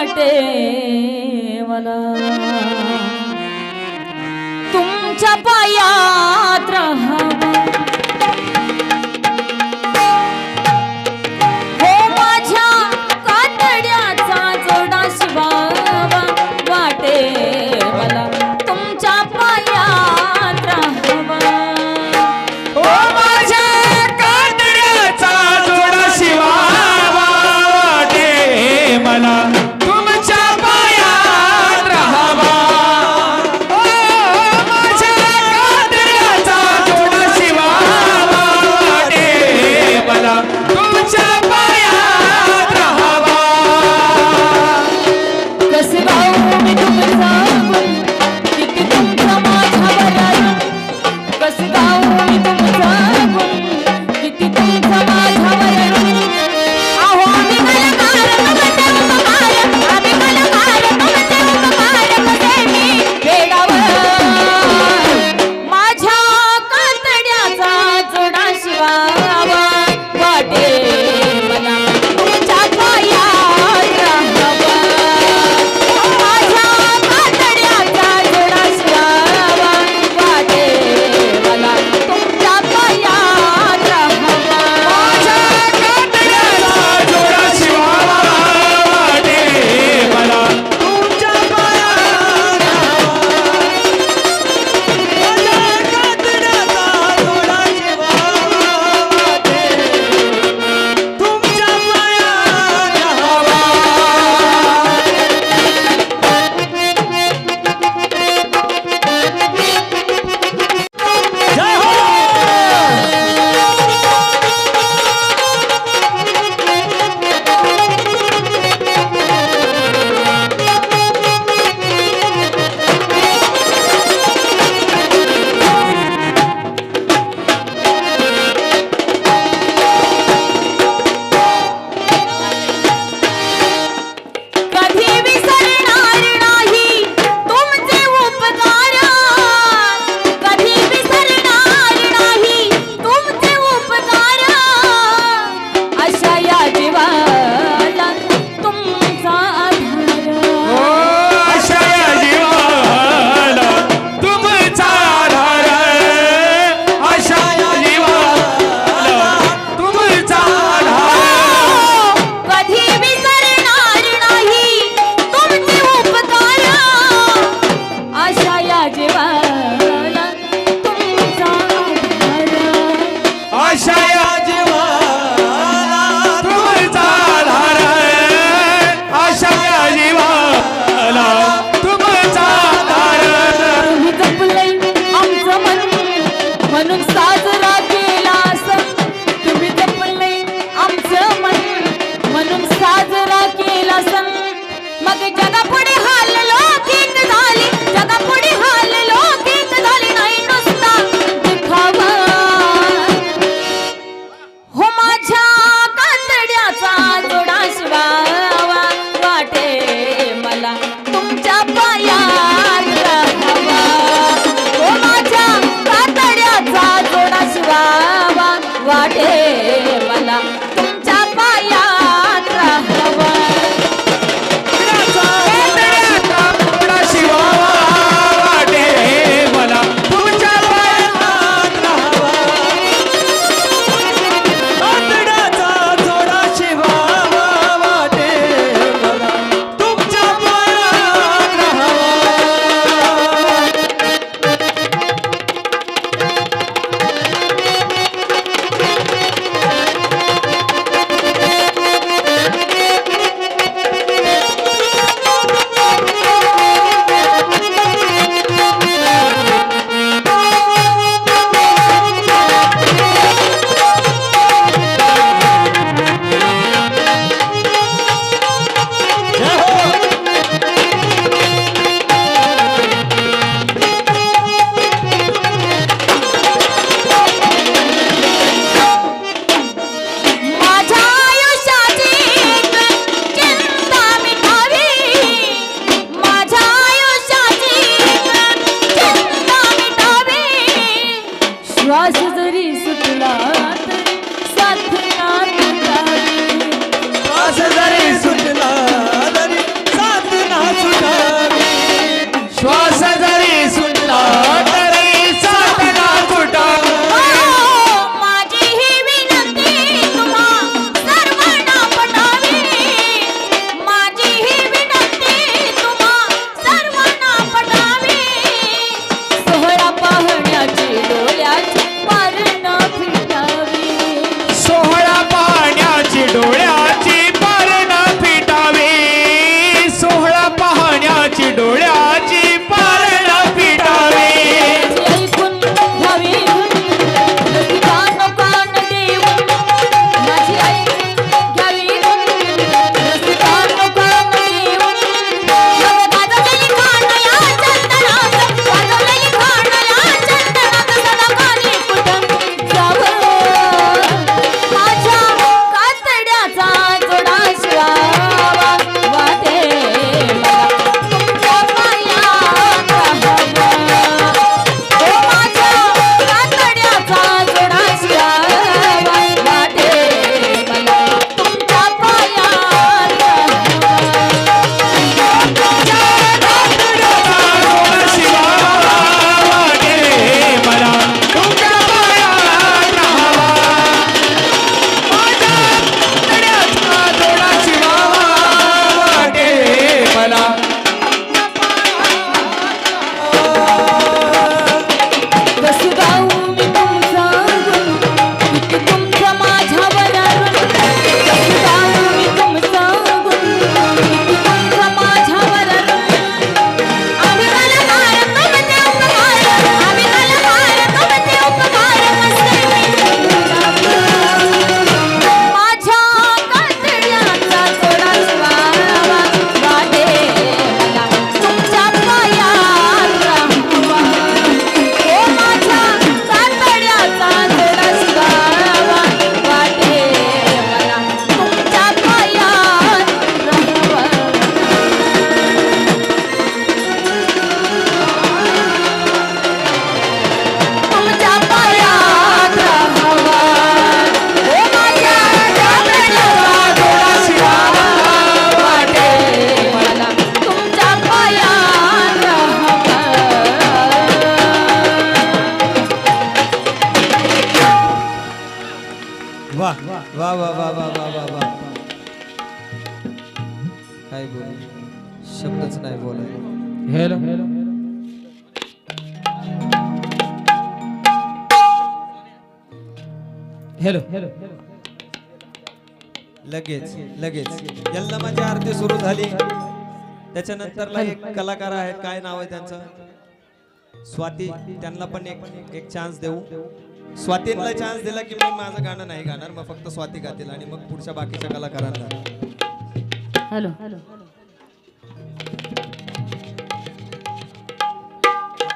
वाटे मला. तुमच्या पायात राहावं. हो Mano, não salve. Hello hello लगेच लगेच. यल्ला माझी आरती सुरू झाली. त्याच्यानंतरला एक कलाकार आहे काय नाव आहे त्यांचं? स्वाती. त्यांना पण एक एक चान्स देऊ. स्वातीला चान्स दिला की मी माझं गाणं नाही गाणार. मग फक्त स्वाती गातील आणि मग पुढच्या बाकीच्या कलाकारांना. हॅलो.